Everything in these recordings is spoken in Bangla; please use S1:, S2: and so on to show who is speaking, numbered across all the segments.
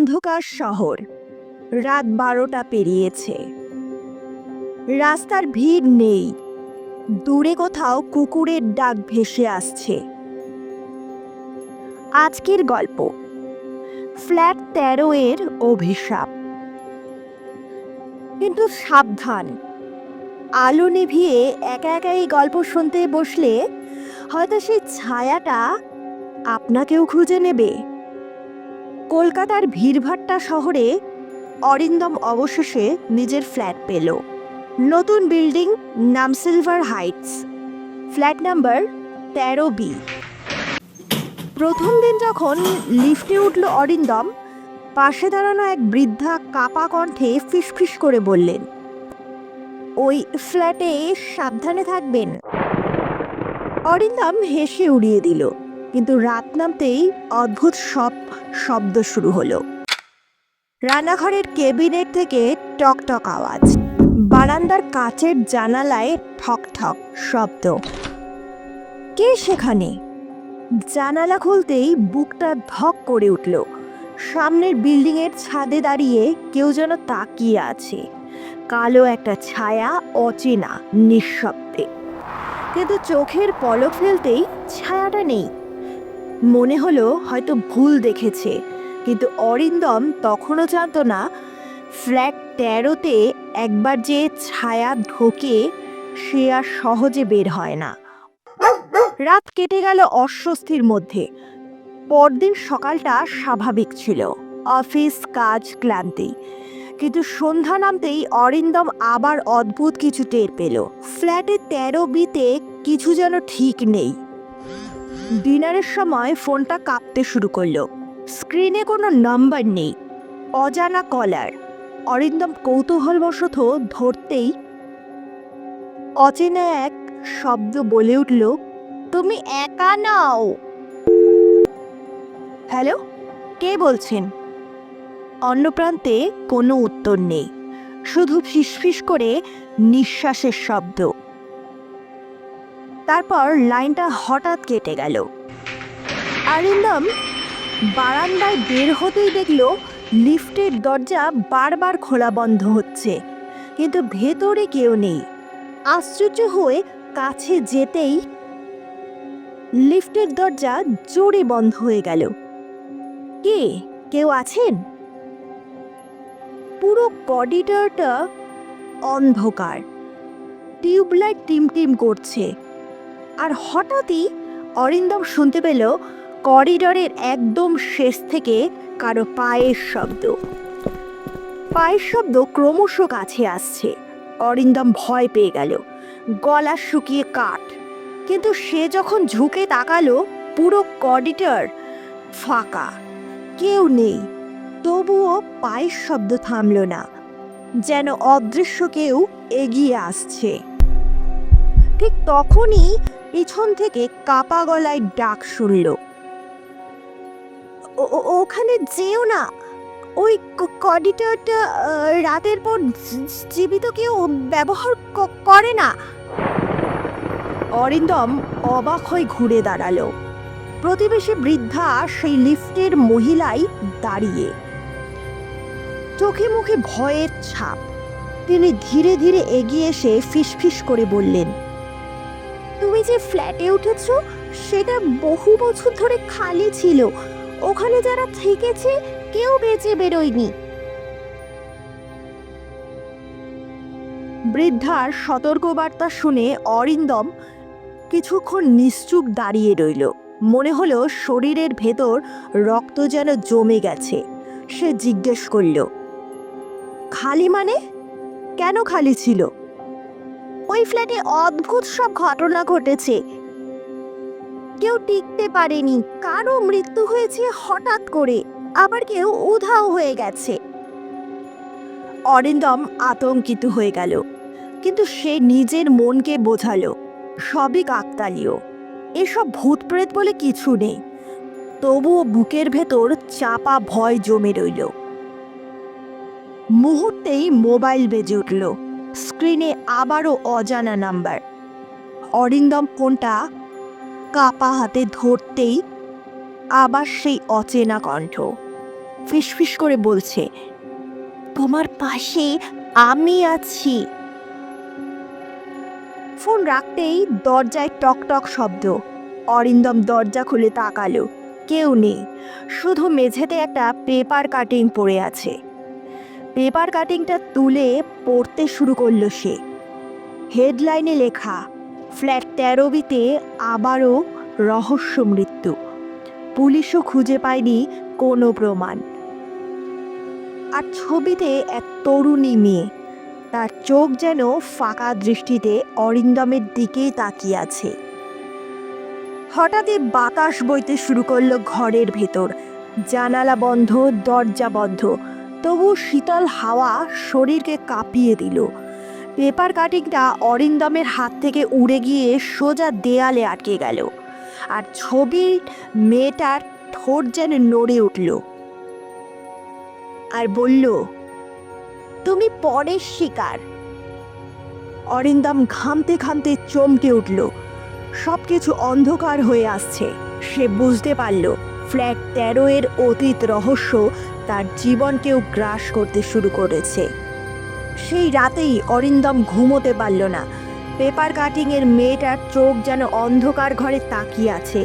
S1: অন্ধকার শহর। রাত বারোটা পেরিয়েছে। রাস্তার ভিড় নেই। দূরে কোথাও কুকুরের ডাক ভেসে আসছে। আজকের গল্প। ফ্ল্যাট তেরো এর অভিশাপ। কিন্তু সাবধান। আলো নিভিয়ে একা একা এই গল্প শুনতে বসলে হয়তো সেই ছায়াটা আপনাকেও খুঁজে নেবে। কলকাতার ভিড়ভাট্টা শহরে অরিন্দম অবশেষে নিজের ফ্ল্যাট পেল। নতুন বিল্ডিং নাম সিলভার হাইটস। ফ্ল্যাট নাম্বার তেরো বি। প্রথম দিন যখন লিফটে উঠল অরিন্দম, পাশে দাঁড়ানো এক বৃদ্ধা কাপা কণ্ঠে ফিসফিস করে বললেন, ওই ফ্ল্যাটে সাবধানে থাকবেন। অরিন্দম হেসে উড়িয়ে দিল। কিন্তু রাত নামতেই অদ্ভুত সব শব্দ শুরু হলো। রান্নাঘরের কেবিনেট থেকে টকটক আওয়াজ, বারান্দার কাচের জানালায় ঠক ঠক শব্দ। কে সেখানে? জানালা খুলতেই বুকটা ধক করে উঠল। সামনের বিল্ডিংয়ের ছাদে দাঁড়িয়ে কেউ যেন তাকিয়ে আছে। কালো একটা ছায়া অচেনা, নিঃশব্দে। কিন্তু চোখের পলক ফেলতেই ছায়াটা নেই। মনে হলো হয়তো ভুল দেখেছে, কিন্তু অরিন্দম তখনও জানতো না, ফ্ল্যাট তেরোতে একবার যে ছায়া ঢোকে সে আর সহজে বের হয় না। রাত কেটে গেল অস্বস্তির মধ্যে। পরদিন সকালটা স্বাভাবিক ছিল, অফিস, কাজ ক্লান্তি। কিন্তু সন্ধ্যা নামতেই অরিন্দম আবার অদ্ভুত কিছু টের পেল। ফ্ল্যাটে তেরো বিতে কিছু যেন ঠিক নেই। ডিনারের সময় ফোনটা কাঁপতে শুরু করল। স্ক্রিনে কোনো নাম্বার নেই। অজানা কলার। অরিন্দম কৌতূহলবশত ধরতেই অচেনা এক শব্দ বলে উঠল, তুমি একা নাও। হ্যালো, কে বলছেন? অন্য প্রান্তে কোনো উত্তর নেই। শুধু ফিসফিস করে নিঃশ্বাসের শব্দ। তারপর লাইনটা হঠাৎ কেটে গেল। আরিন্দম বারান্দায় বের হতেই দেখল লিফটের দরজা বারবার খোলা বন্ধ হচ্ছে, কিন্তু ভেতরে কেউ নেই। আশ্চর্য হয়ে কাছে যেতেই লিফটের দরজা জোরে বন্ধ হয়ে গেল। কে? কেউ আছেন? পুরো করিডরটা অন্ধকার। টিউবলাইট টিমটিম করছে। আর হঠাৎই অরিন্দম শুনতে পেল করিডরের একদম শেষ থেকে কারও পায়ের শব্দ। পায়ের শব্দ ক্রমশ কাছে আসছে। অরিন্দম ভয় পেয়ে গেল। গলা শুকিয়ে কাঠ। কিন্তু সে যখন ঝুঁকে তাকালো, পুরো করিডর ফাঁকা। কেউ নেই। তবুও পায়ের শব্দ থামল না। যেন অদৃশ্য কেউ এগিয়ে আসছে। ঠিক তখনই পিছন থেকে কাপা গলায় ডাক শুনল। ওখানে যেও না। ওই কডিটারটা রাতের পর জীবিত কেউ ব্যবহার করে না। অরিন্দম অবাক হয়ে ঘুরে দাঁড়াল। প্রতিবেশী বৃদ্ধা সেই লিফটের মহিলাই দাঁড়িয়ে। চোখে মুখে ভয়ের ছাপ। তিনি ধীরে ধীরে এগিয়ে এসে ফিসফিস করে বললেন তুমি যে ফ্ল্যাটে উঠেছ, সেটা বহু বছর ধরে খালি ছিল। ওখানে যারা থেকেছে, কেউ বেঁচে বেরোয়নি। বৃদ্ধার সতর্কবার্তা শুনে অরিন্দম কিছুক্ষণ নিশ্চুপ দাঁড়িয়ে রইল। মনে হলো শরীরের ভেতর রক্ত যেন জমে গেছে। সে জিজ্ঞেস করল, খালি মানে? কেন খালি ছিল? ওই ফ্ল্যাটে অদ্ভুত সব ঘটনা ঘটেছে। কেউ টিকতে পারেনি, কারও মৃত্যু হয়েছে হঠাৎ করে, আবার কেউ উধাও হয়ে গেছে। অরিন্দম আতঙ্কিত হয়ে গেল, কিন্তু সে নিজের মনকে বোঝালো, সবই কাকতালীয়, এসব ভূত প্রেত বলে কিছু নেই, তবুও বুকের ভেতর চাপা ভয় জমে রইল। মুহূর্তেই মোবাইল বেজে উঠল। স্ক্রিনে আবারও অজানা নাম্বার। অরিন্দম ফোনটা কাপা হাতে ধরতেই আবার সেই অচেনা কণ্ঠ। ফিসফিস করে বলছে, তোমার পাশে আমি আছি। ফোন রাখতেই দরজায় টক টক শব্দ। অরিন্দম দরজা খুলে তাকালো। কেউ নেই। শুধু মেঝেতে একটা পেপার কাটিং পড়ে আছে। পেপার কাটিংটা তুলে পড়তে শুরু করল সে। হেডলাইনে লেখা, ফ্ল্যাট তেরো বিতে আবারও রহস্য মৃত্যু। পুলিশও খুঁজে পায়নি কোনো প্রমাণ। আর ছবিতে এক তরুণী মেয়ে, তার চোখ যেন ফাঁকা দৃষ্টিতে অরিন্দমের দিকেই তাকিয়ে আছে। হঠাৎই বাতাস বইতে শুরু করল ঘরের ভেতর। জানালা বন্ধ, দরজা বন্ধ। তবু শীতল হাওয়া শরীরকে কাঁপিয়ে দিল। পেপার কাটিংটা অরিন্দমের হাত থেকে উড়ে গিয়ে সোজা দেয়ালে আটকে গেল আর ছবির মেয়েটার ঠোঁট যেন নড়ে উঠল। আর বলল, তুমি পরের শিকার। অরিন্দম ঘামতে ঘামতে চমকে উঠল। সব কিছু অন্ধকার হয়ে আসছে। সে বুঝতে পারল, ফ্ল্যাট তেরো এর অতীত রহস্য তার জীবনকেও গ্রাস করতে শুরু করেছে। সেই রাতেই অরিন্দম ঘুমোতে পারল না। পেপার কাটিংয়ের মেয়েটার চোখ যেন অন্ধকার ঘরে তাকিয়ে আছে।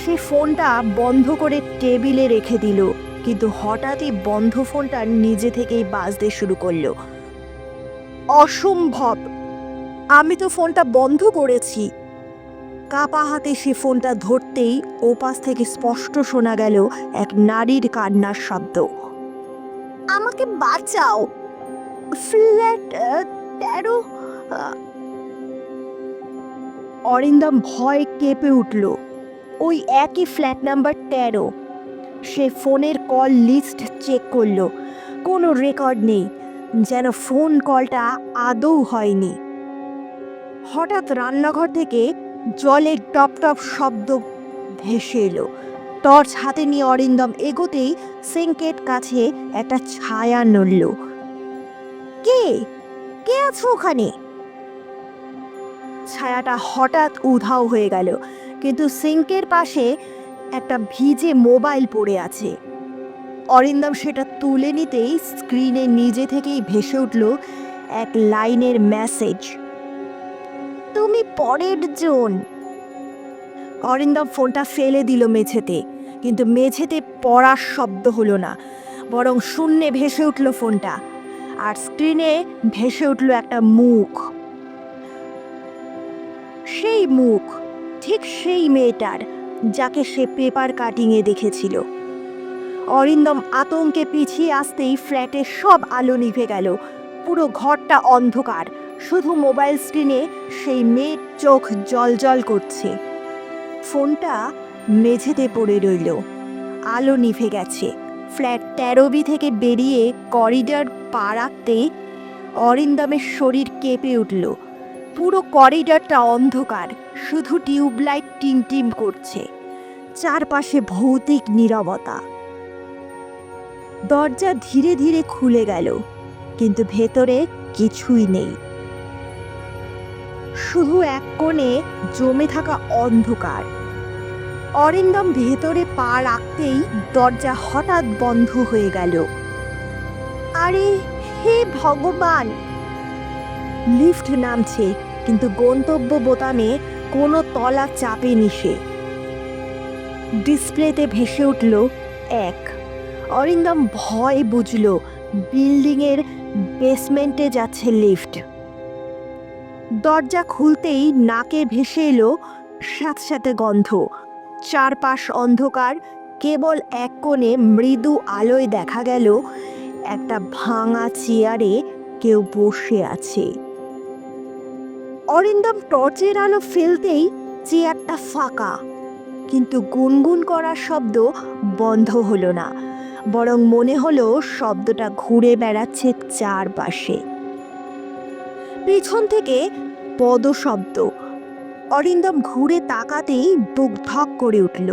S1: সে ফোনটা বন্ধ করে টেবিলে রেখে দিল, কিন্তু হঠাৎই বন্ধ ফোনটা নিজে থেকেই বাজতে শুরু করল। অসম্ভব! আমি তো ফোনটা বন্ধ করেছি। কাপা হাতে সে ফোনটা ধরতেই ওপাশ থেকে স্পষ্ট শোনা গেল এক নারীর কান্নার শব্দ। আমাকে বাঁচাও। ফ্ল্যাট তেরো অরিন্দম ভয় কেঁপে উঠল। ওই একই ফ্ল্যাট নাম্বার তেরো। সে ফোনের কল লিস্ট চেক করল। কোনো রেকর্ড নেই। যেন ফোন কলটা আদৌ হয়নি। হঠাৎ রান্নাঘর থেকে জলের টপ টপ শব্দ ভেসে এলো। টর্চ হাতে নিয়ে অরিন্দম এগোতেই সিঙ্কের কাছে একটা ছায়া নড়ল। কে? কে আছো ওখানে? ছায়াটা হঠাৎ উধাও হয়ে গেল, কিন্তু সিঙ্কের পাশে একটা ভিজে মোবাইল পড়ে আছে। অরিন্দম সেটা তুলে নিতেই স্ক্রিনে নিজে থেকেই ভেসে উঠল এক লাইনের মেসেজ। তুমি পরের জন। অরিন্দম ফোনটা ফেলে দিল মেঝেতে, কিন্তু মেঝেতে পড়ার শব্দ হলো না, বরং শূন্যে ভেসে উঠল ফোনটা, আর স্ক্রিনে ভেসে উঠল একটা মুখ। সেই মুখ, ঠিক সেই মেয়েটার, যাকে সে পেপার কাটিংয়ে দেখেছিল। অরিন্দম আতঙ্কে পিছিয়ে আসতেই ফ্ল্যাটের সব আলো নিভে গেল, পুরো ঘরটা অন্ধকার শুধু মোবাইল স্ক্রিনে সেই মেয়ের চোখ জলজল করছে। ফোনটা মেঝেতে পড়ে রইল। আলো নিভে গেছে। ফ্ল্যাট তেরো বি থেকে বেরিয়ে করিডর পা রাখতেই অরিন্দমের শরীর কেঁপে উঠল। পুরো করিডরটা অন্ধকার, শুধু টিউবলাইট টিম টিম করছে। চারপাশে ভৌতিক নীরবতা। দরজা ধীরে ধীরে খুলে গেল, কিন্তু ভেতরে কিছুই নেই। শুধু এক কোণে জমে থাকা অন্ধকার। অরিন্দম ভেতরে পা রাখতেই দরজা হঠাৎ বন্ধ হয়ে গেল। আরে, হে ভগবান! লিফট নামছে, কিন্তু গন্তব্য বোতামে কোনো তলা চাপেনি সে। ডিসপ্লেতে ভেসে উঠল এক। অরিন্দম ভয় বুঝল, বিল্ডিংয়ের বেসমেন্টে যাচ্ছে লিফট। দরজা খুলতেই নাকে ভেসে এলো সাথে গন্ধ। চারপাশ অন্ধকার, কেবল এক কোণে মৃদু আলোয় দেখা গেল একটা ভাঙা চেয়ারে কেউ বসে আছে। অরিন্দম টর্চের আলো ফেলতেই চেয়ারটা ফাঁকা, কিন্তু গুনগুন করার শব্দ বন্ধ হলো না, বরং মনে হলো শব্দটা ঘুরে বেড়াচ্ছে চারপাশে। পেছন থেকে পদশব্দ। অরিন্দম ঘুরে তাকাতেই বুক ধক করে উঠল।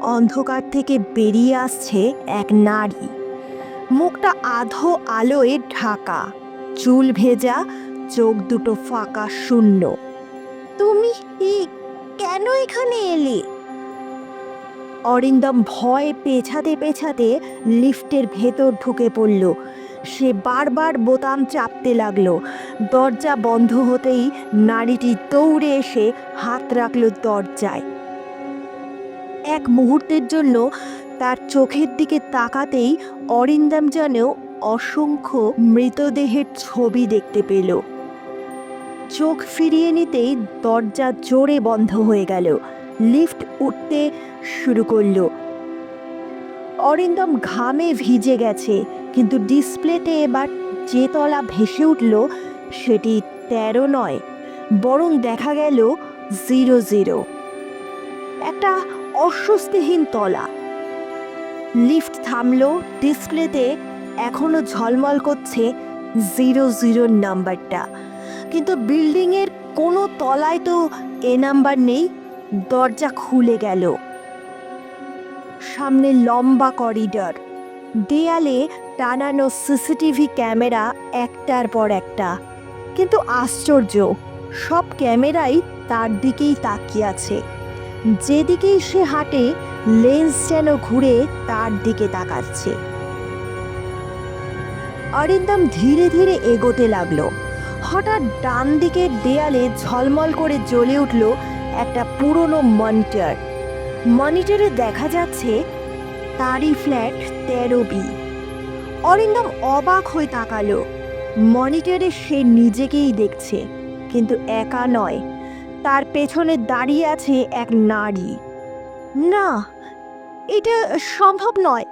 S1: অন্ধকার থেকে বেরিয়ে আসছে এক নারী। মুখটা আধো আলোয় ঢাকা। চুল ভেজা, চোখ দুটো ফাঁকা শূন্য। তুমি কেন এখানে এলে? অরিন্দম ভয়ে পেছাতে পেছাতে লিফটের ভেতর ঢুকে পড়ল। সে বারবার বোতাম চাপতে লাগল। দরজা বন্ধ হতেই নারীটি দৌড়ে এসে হাত রাখল দরজায়। এক মুহূর্তের জন্য তার চোখের দিকে তাকাতেই অরিন্দম যেন অসংখ্য মৃতদেহের ছবি দেখতে পেল। চোখ ফিরিয়ে নিতেই দরজা জোরে বন্ধ হয়ে গেল। লিফট উঠতে শুরু করল। অরিন্দম ঘামে ভিজে গেছে। কিন্তু ডিসপ্লেতে এবার যে তলা ভেসে উঠল, সেটি তেরো নয়, বরং দেখা গেল জিরো জিরো। একটা অস্বস্তিহীন তলা। লিফট থামল, ডিসপ্লেতে এখনও ঝলমল করছে জিরো জিরো নাম্বারটা। কিন্তু বিল্ডিংয়ের কোনো তলায় তো এ নাম্বার নেই, দরজা খুলে গেল। সামনে লম্বা করিডর। দেয়ালে টানানো সিসিটিভি ক্যামেরা একটার পর একটা। কিন্তু আশ্চর্য, সব ক্যামেরাই তার দিকেই তাকিয়ে আছে। যেদিকেই সে হাঁটে, লেন্স যেন ঘুরে তার দিকে তাকাচ্ছে। অরিন্দম ধীরে ধীরে এগোতে লাগল। হঠাৎ ডান দিকের দেয়ালে ঝলমল করে জ্বলে উঠল একটা পুরনো মনিটর। মনিটরে দেখা যাচ্ছে, তারই ফ্ল্যাট তেরো বি। অরিন্দম অবাক হয়ে তাকালো। মনিটরে সে নিজেকেই দেখছে, কিন্তু একা নয়। তার পেছনে দাঁড়িয়ে আছে এক নারী। না, এটা সম্ভব নয়।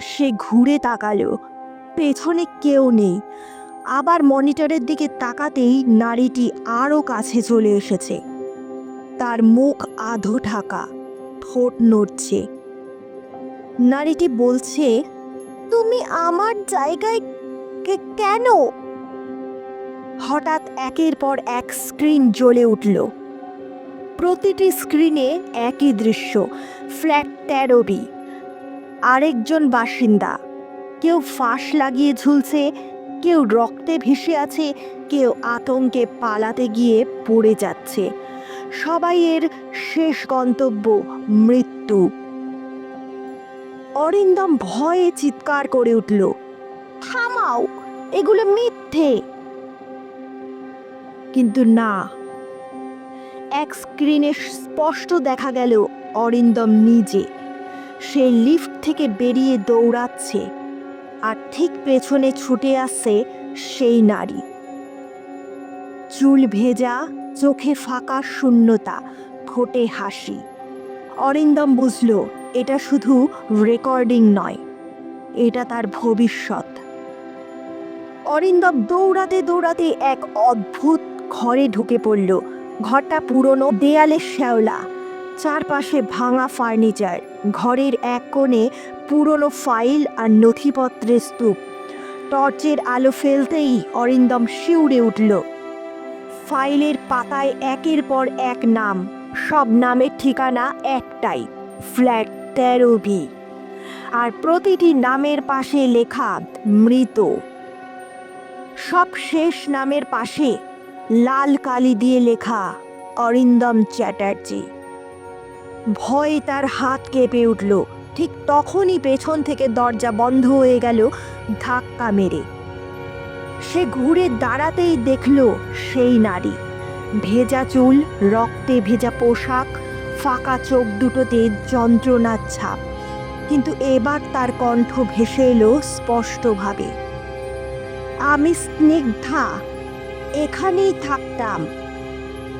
S1: সে ঘুরে তাকালো। পেছনে কেউ নেই। আবার মনিটরের দিকে তাকাতেই নারীটি আরও কাছে চলে এসেছে। তার মুখ আধো ঢাকা, ঠোঁট নড়ছে। নারীটি বলছে তুমি আমার জায়গায় কেন? হঠাৎ একের পর এক স্ক্রিন জ্বলে উঠল। প্রতিটি স্ক্রিনে একই দৃশ্য, ফ্ল্যাট তেরো বি আরেকজন বাসিন্দা, কেউ ফাঁস লাগিয়ে ঝুলছে, কেউ রক্তে ভেসে আছে, কেউ আতঙ্কে পালাতে গিয়ে পড়ে যাচ্ছে। সবাই এর শেষ গন্তব্য মৃত্যু। অরিন্দম ভয়ে চিৎকার করে উঠল, থামাও, এগুলো মিথ্যে! কিন্তু না, এক স্ক্রিনে স্পষ্ট দেখা গেল অরিন্দম নিজে। সে লিফট থেকে বেরিয়ে দৌড়াচ্ছে আর ঠিক পেছনে ছুটে আসছে সেই নারী। চুল ভেজা, চোখে ফাঁকা শূন্যতা, ঠোঁটে হাসি। অরিন্দম বুঝল, এটা শুধু রেকর্ডিং নয়, এটা তার ভবিষ্যৎ। অরিন্দম দৌড়াতে দৌড়াতে এক অদ্ভুত ঘরে ঢুকে পড়ল। ঘরটা পুরনো, দেয়ালে শ্যাওলা, চারপাশে ভাঙা ফার্নিচার, ঘরের এক কোণে পুরনো ফাইল আর নথিপত্রের স্তূপ। টর্চের আলো ফেলতেই অরিন্দম শিউরে উঠল। ফাইলের পাতায় একের পর এক নাম। সব নামের ঠিকানা একটাই, ফ্ল্যাট তেরো বি। আর প্রতিটি নামের পাশে লেখা মৃত। সব শেষ নামের পাশে লাল কালি দিয়ে লেখা অরিন্দম চ্যাটার্জি। ভয়ে তার হাত কেঁপে উঠল। ঠিক তখনই পেছন থেকে দরজা বন্ধ হয়ে গেল ধাক্কা মেরে। সে ঘুরে দাঁড়াতেই দেখল সেই নারী। ভেজা চুল, রক্তে ভেজা পোশাক, ফাঁকা চোখ দুটোতে যন্ত্রণার ছাপ। কিন্তু এবার তার কণ্ঠ ভেসে এলো স্পষ্টভাবে। আমি স্নিগ্ধা, এখানেই থাকতাম।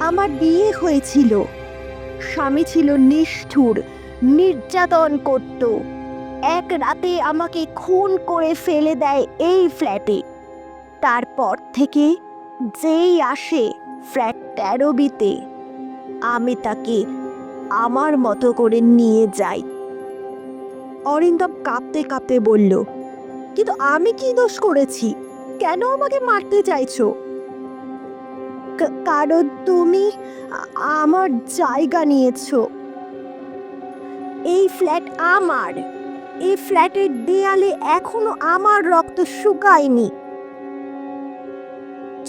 S1: আমার বিয়ে হয়েছিল। স্বামী ছিল নিষ্ঠুর, নির্যাতন করত। এক রাতে আমাকে খুন করে ফেলে দেয় এই ফ্ল্যাটে। তারপর থেকে যেই আসে ফ্ল্যাট তেরো বিতে আমি তাকে আমার মতো করে নিয়ে যাই। অরিন্দম কাঁপতে কাঁপতে বলল, কিন্তু আমি কি দোষ করেছি? কেন আমাকে মারতে চাইছো? কারণ তুমি আমার জায়গা নিয়েছো। এই ফ্ল্যাট আমার। এই ফ্ল্যাটের দেয়ালে এখনও আমার রক্ত শুকায়নি।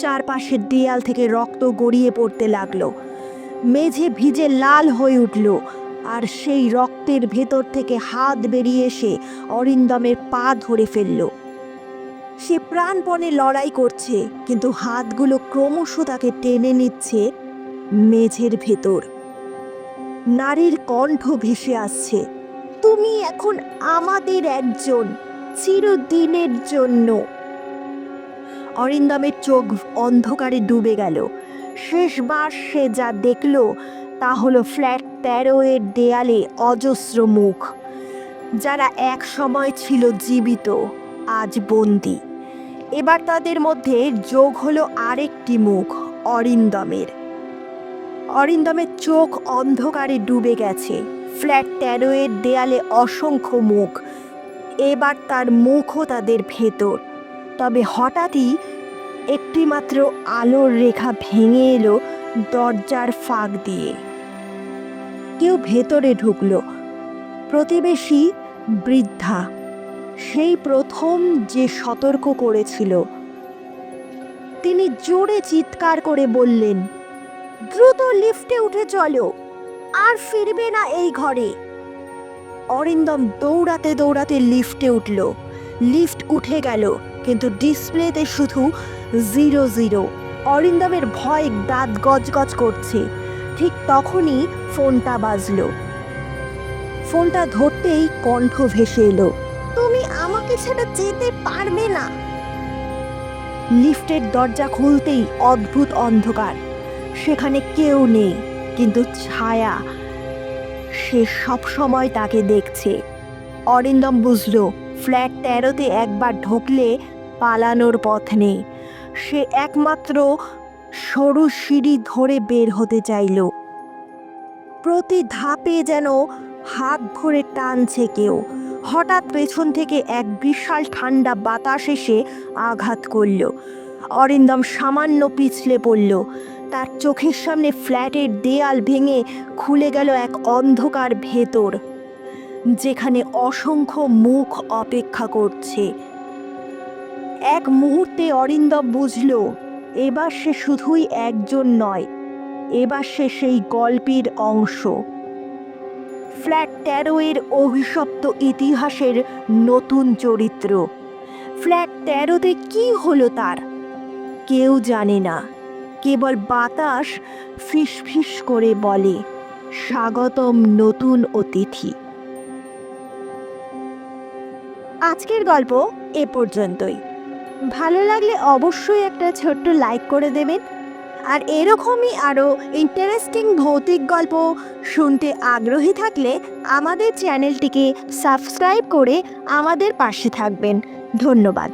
S1: চারপাশের দেয়াল থেকে রক্ত গড়িয়ে পড়তে লাগল। মেঝে ভিজে লাল হয়ে উঠল আর সেই রক্তের ভেতর থেকে হাত বেরিয়ে এসে অরিন্দমের পা ধরে ফেলল। সে প্রাণপণে লড়াই করছে, কিন্তু হাতগুলো ক্রমশ তাকে টেনে নিচ্ছে মেঝের ভেতর। নারীর কণ্ঠ ভেসে আসছে, তুমি এখন আমাদের একজন, চিরদিনের জন্য। অরিন্দমের চোখ অন্ধকারে ডুবে গেল। শেষবার সে যা দেখল তা হলো ফ্ল্যাট তেরো এর দেয়ালে অজস্র মুখ। যারা এক সময় ছিল জীবিত, আজ বন্দি। এবার তাদের মধ্যে যোগ হলো আরেকটি মুখ, অরিন্দমের। অরিন্দমের চোখ অন্ধকারে ডুবে গেছে। ফ্ল্যাট তেরো এর দেয়ালে অসংখ্য মুখ। এবার তার মুখও তাদের ভেতর। তবে হঠাৎই একটিমাত্র আলোর রেখা ভেঙে এলো দরজার ফাঁক দিয়ে। কেউ ভেতরে ঢুকলো। প্রতিবেশী বৃদ্ধা, সেই প্রথম যে সতর্ক করেছিল। তিনি জোরে চিৎকার করে বললেন, দ্রুত লিফটে উঠে চলো, আর ফিরবে না এই ঘরে। অরিন্দম দৌড়াতে দৌড়াতে লিফটে উঠল। লিফট উঠে গেল। কিন্তু ডিসপ্লেতে শুধু জিরো জিরো। অরিন্দমের ভয় দাঁত গজগজ করছে। ঠিক তখনই ফোনটা বাজলো। ফোনটা ধরতেই কণ্ঠ ভেসে এলো, তুমি আমাকে ছেড়ে যেতে পারবে না। লিফটের দরজা খুলতেই অদ্ভুত অন্ধকার। সেখানে কেউ নেই, কিন্তু ছায়া। সে সব সময় তাকে দেখছে। অরিন্দম বুঝল ফ্ল্যাট তেরোতে একবার ঢুকলে পালানোর পথ নেই। সে একমাত্র সরু সিঁড়ি ধরে বের হতে চাইল। প্রতি ধাপে যেন হাত ধরে টানছে কেউ। হঠাৎ পেছন থেকে এক বিশাল ঠান্ডা বাতাস এসে আঘাত করল। অরিন্দম সামান্য পিছলে পড়ল। তার চোখের সামনে ফ্ল্যাটের দেয়াল ভেঙে খুলে গেল এক অন্ধকার ভেতর। যেখানে অসংখ্য মুখ অপেক্ষা করছে। এক মুহূর্তে অরিন্দব বুঝল, এবার সে শুধুই একজন নয়, এবার সে সেই গল্পের অংশ। ফ্ল্যাট তেরো এর অভিশপ্ত ইতিহাসের নতুন চরিত্র। ফ্ল্যাট তেরোতে কি হলো তার? কেউ জানে না। কেবল বাতাস ফিস ফিস করে বলে, স্বাগতম নতুন অতিথি। আজকের গল্প এ পর্যন্তই। ভালো লাগলে অবশ্যই একটা ছোট্ট লাইক করে দেবেন। আর এরকমই আরও ইন্টারেস্টিং ভৌতিক গল্প শুনতে আগ্রহী থাকলে আমাদের চ্যানেলটিকে সাবস্ক্রাইব করে আমাদের পাশে থাকবেন। ধন্যবাদ।